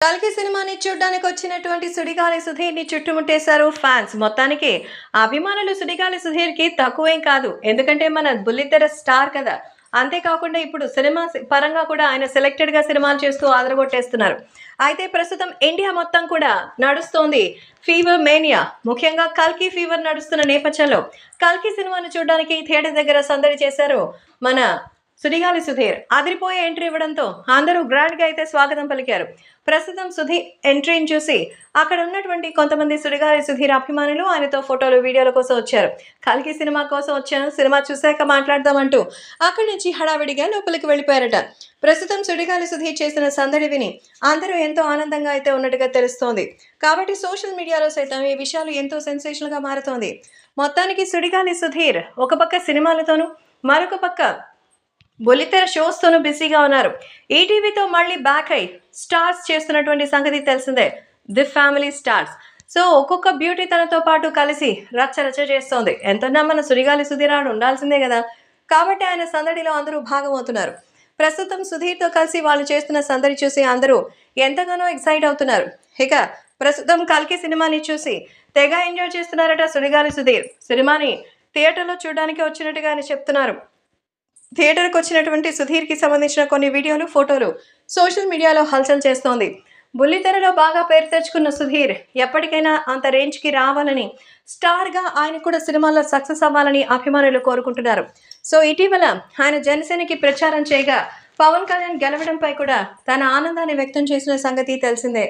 కల్కి సినిమాని చూడడానికి వచ్చినటువంటి సుడిగాలి సుధీర్ని చుట్టుముట్టేశారు ఫ్యాన్స్. మొత్తానికి అభిమానులు సుడిగాలి సుధీర్కి తక్కువేం కాదు. ఎందుకంటే మన బుల్లితెర స్టార్ కదా. అంతేకాకుండా ఇప్పుడు సినిమా పరంగా కూడా ఆయన సెలెక్టెడ్గా సినిమాలు చేస్తూ ఆదరగొట్టేస్తున్నారు. అయితే ప్రస్తుతం ఇండియా మొత్తం కూడా నడుస్తోంది ఫీవర్ మేనియా. ముఖ్యంగా కల్కి ఫీవర్ నడుస్తున్న నేపథ్యంలో కల్కి సినిమాను చూడడానికి థియేటర్ దగ్గర సందడి చేశారు మన సుడిగాలి సుధీర్ అదిరిపోయే ఎంట్రీ ఇవ్వడంతో అందరూ గ్రాండ్గా అయితే స్వాగతం పలికారు. ప్రస్తుతం సుధీర్ ఎంట్రీని చూసి అక్కడ ఉన్నటువంటి కొంతమంది సుడిగాలి సుధీర్ అభిమానులు ఆయనతో ఫోటోలు వీడియోల కోసం వచ్చారు. కలికి సినిమా కోసం వచ్చాను సినిమా చూశాక మాట్లాడదామంటూ అక్కడి నుంచి హడావిడిగా లోపలికి వెళ్ళిపోయారట. ప్రస్తుతం సుడిగాలి సుధీర్ చేసిన సందడి విని అందరూ ఎంతో ఆనందంగా అయితే ఉన్నట్టుగా తెలుస్తోంది. కాబట్టి సోషల్ మీడియాలో సైతం ఈ విషయాలు ఎంతో సెన్సేషన్గా మారుతోంది. మొత్తానికి సుడిగాలి సుధీర్ ఒక పక్క సినిమాలతోనూ మరొక పక్క బుల్లితెర షోస్తోనూ బిజీగా ఉన్నారు. ఈటీవీతో మళ్ళీ బ్యాక్ అయి స్టార్స్ చేస్తున్నటువంటి సంగతి తెలిసిందే. ది ఫ్యామిలీ స్టార్స్ సో ఒక్కొక్క బ్యూటీ తనతో పాటు కలిసి రచ్చ రచ్చ చేస్తోంది. ఎంతన్నా మన సుడిగాలి సుధీరాడు ఉండాల్సిందే కదా. కాబట్టి ఆయన సందడిలో అందరూ భాగమవుతున్నారు. ప్రస్తుతం సుధీర్తో కలిసి వాళ్ళు చేస్తున్న సందడి చూసి అందరూ ఎంతగానో ఎక్సైట్ అవుతున్నారు. ఇక ప్రస్తుతం కల్కి సినిమాని చూసి తెగ ఎంజాయ్ చేస్తున్నారట సుడిగాలి సుధీర్. సినిమాని థియేటర్లో చూడడానికి వచ్చినట్టుగా ఆయన చెప్తున్నారు. థియేటర్కి వచ్చినటువంటి సుధీర్కి సంబంధించిన కొన్ని వీడియోలు ఫోటోలు సోషల్ మీడియాలో హల్చల్ చేస్తోంది. బుల్లితెరలో బాగా పేరు తెచ్చుకున్న సుధీర్ ఎప్పటికైనా అంత రేంజ్కి రావాలని స్టార్గా ఆయన కూడా సినిమాల్లో సక్సెస్ అవ్వాలని అభిమానులు కోరుకుంటున్నారు. సో ఇటీవల ఆయన జనసేనకి ప్రచారం చేయగా పవన్ కళ్యాణ్ గెలవడంపై కూడా తన ఆనందాన్ని వ్యక్తం చేసిన సంగతి తెలిసిందే.